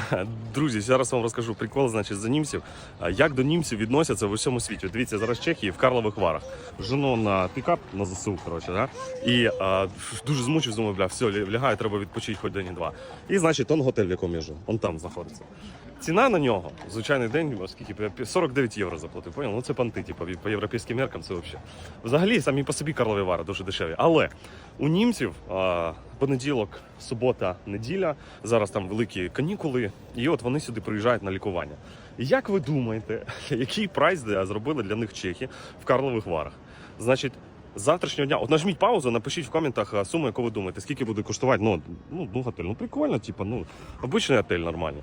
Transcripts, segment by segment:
Друзі, зараз вам розкажу прикол, значить, за німців. Як до німців відносяться в усьому світі? Дивіться, зараз Чехії в Карлових Варах. Жену на пікап на ЗСУ, коротше, да? і а, дуже змучив, думаю, бля, все, лягаю, треба відпочити хоч день два. І значить, он готель, в якому я живу, он там знаходиться. Ціна на нього, звичайний день, скільки 49 євро заплатив. Понял? Ну це панти, типу, по європейським меркам це взагалі. Взагалі, самі по собі Карлові Вари дуже дешеві. Але у німців а, понеділок, субота, неділя, зараз там великі канікули, і от вони сюди приїжджають на лікування. Як ви думаєте, який прайс зробили для них чехи в Карлових Варах? Значить, з завтрашнього дня, от нажміть паузу, напишіть в коментах суму, яку ви думаєте, скільки буде коштувати. Ну, ну, ну готель. Ну прикольно, типу, ну, обичний готель нормальний.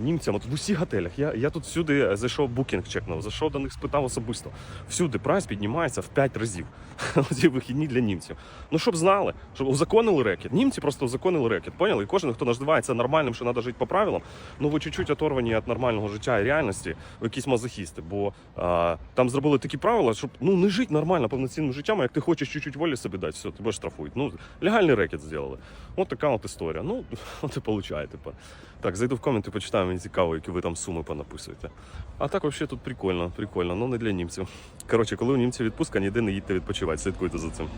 німцям. От в усіх готелях. Я, я тут всюди зайшов букінг чекнув, зайшов до них, спитав особисто. Всюди прайс піднімається в 5 разів. Ці вихідні для німців. Ну щоб знали, щоб узаконили рекет. Німці просто узаконили рекет. Поняли? І кожен, хто називається нормальним, що треба жити по правилам, ну ви чуть-чуть оторвані від нормального життя і реальності, ви якісь мазохісти. Бо а, там зробили такі правила, щоб ну не жити нормально повноцінним життям, а як ти хочеш чуть-чуть волі собі дати, все, тебе штрафують. Ну, легальний рекет зробили. От така от історія. Ну, от і получає тепер. Так, зайду в коменти, почитаю, мені цікаво, які ви там суми понаписуєте. А так, взагалі, тут прикольно, прикольно, але не для німців. Коротше, коли у німців відпустка, ніде не їдьте відпочивати, слідкуйте за цим.